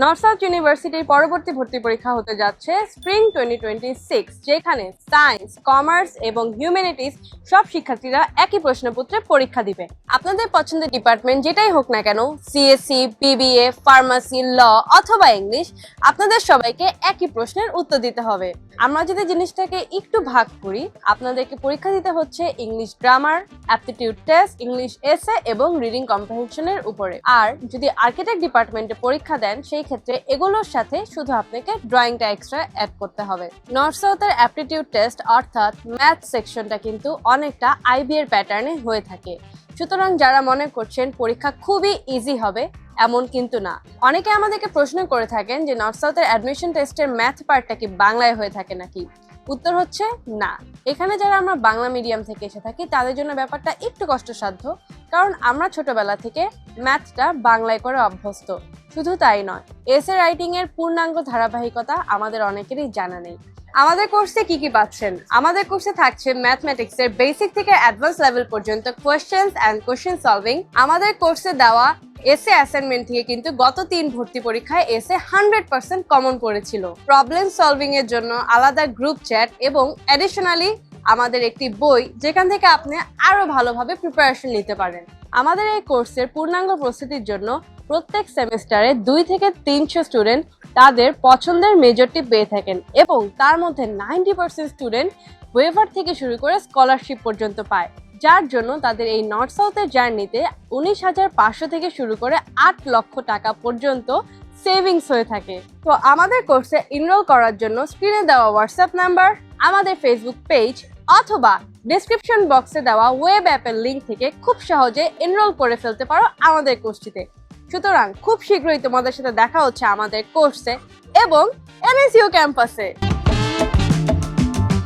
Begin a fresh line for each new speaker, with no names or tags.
North south ইউনিভার্সিটির পরবর্তী ভর্তি পরীক্ষা হতে যাচ্ছে স্প্রিং টোয়েন্টি টোয়েন্টি সিক্স যেখানে সায়েন্স কমার্স এবং হিউম্যানিটিস সব শিক্ষার্থীরা একই প্রশ্নপত্রে পরীক্ষা দিবে। আপনাদের পছন্দের ডিপার্টমেন্ট যেটাই হোক না কেন সিএসসি বিবিএ ফার্মাসি ল অথবা ইংলিশ আপনাদের সবাইকে একই প্রশ্নের উত্তর দিতে হবে। আমরা যদি জিনিসটাকে একটু ভাগ করি, আপনাদেরকে পরীক্ষা দিতে হচ্ছে English grammar aptitude test English এসে এবং রিডিং কম্প্রিহেনশনের উপরে। আর যদি আর্কিটেক্ট ডিপার্টমেন্টে পরীক্ষা দেন, সেই ক্ষেত্রে এগুলোর সাথে শুধু আপনাকে ড্রয়িংটা এক্সট্রা অ্যাড করতে হবে। নর্থ সাউথের অ্যাপটিটিউড টেস্ট অর্থাৎ ম্যাথ সেকশনটা কিন্তু অনেকটা আইবি এর প্যাটার্নে হয়ে থাকে। সুতরাং যারা মনে করছেন পরীক্ষা খুবই ইজি হবে, এমন কিন্তু না। অনেকে আমাদেরকে প্রশ্ন করে থাকেন যে নর্থ সাউথের অ্যাডমিশন টেস্টের ম্যাথ পার্টটা কি বাংলায় হয়ে থাকে নাকি? উত্তর হচ্ছে না। এখানে যারা আমরা বাংলা মিডিয়াম থেকে এসে থাকি, তাদের জন্য ব্যাপারটা একটু কষ্টসাধ্য, কারণ আমরা ছোটবেলা থেকে ম্যাথটা বাংলায় করে অভ্যস্ত। শুধু তাই নয় এসে রাইটিং এর পূর্ণাঙ্গ ধারাবাহিকতা আমাদের অনেকেরই জানা নেই। আমাদের কোর্সে কি কি পাচ্ছেন? আমাদের কোর্সে থাকছে ম্যাথমেটিক্স এর বেসিক থেকে অ্যাডভান্স লেভেল পর্যন্ত কোয়েশ্চেন্স অ্যান্ড কোশ্চেন সলভিং আমাদের কোর্সে দেওয়া এসে অ্যাসাইনমেন্ট থেকে কিন্তু গত তিন ভর্তি পরীক্ষায় এসে হান্ড্রেড পার্সেন্ট কমন পড়েছিল প্রবলেম সলভিং এর জন্য আলাদা গ্রুপ চ্যাট এবং অ্যাডিশনালি আমাদের একটি বই যেখান থেকে আপনি আরও ভালোভাবে প্রিপারেশন নিতে পারেন। আমাদের এই কোর্সের পূর্ণাঙ্গ প্রস্তুতির জন্য প্রত্যেক সেমিস্টারে দুই থেকে তিনশো স্টুডেন্ট তাদের পছন্দের মেজরটি পেয়ে থাকেন এবং তার মধ্যে নাইনটি পার্সেন্ট স্টুডেন্ট ওয়েভার থেকে শুরু করে স্কলারশিপ পর্যন্ত পায়, যার জন্য তাদের এই নর্থ সাউথের জার্নিতে উনিশ হাজার পাঁচশো থেকে শুরু করে আট লক্ষ টাকা পর্যন্ত সেভিংস হয়ে থাকে। তো আমাদের কোর্সে ইনরোল করার জন্য স্ক্রিনে দেওয়া হোয়াটসঅ্যাপ নাম্বার আমাদের ফেসবুক পেজ অথবা ডিসক্রিপশন বক্সে দেওয়া ওয়েব অ্যাপের লিঙ্ক থেকে খুব সহজে এনরোল করে ফেলতে পারো আমাদের কোর্সটিতে সুতরাং খুব শীঘ্রই তোমাদের সাথে দেখা হচ্ছে আমাদের কোর্সে এবং এনএসইউ ক্যাম্পাসে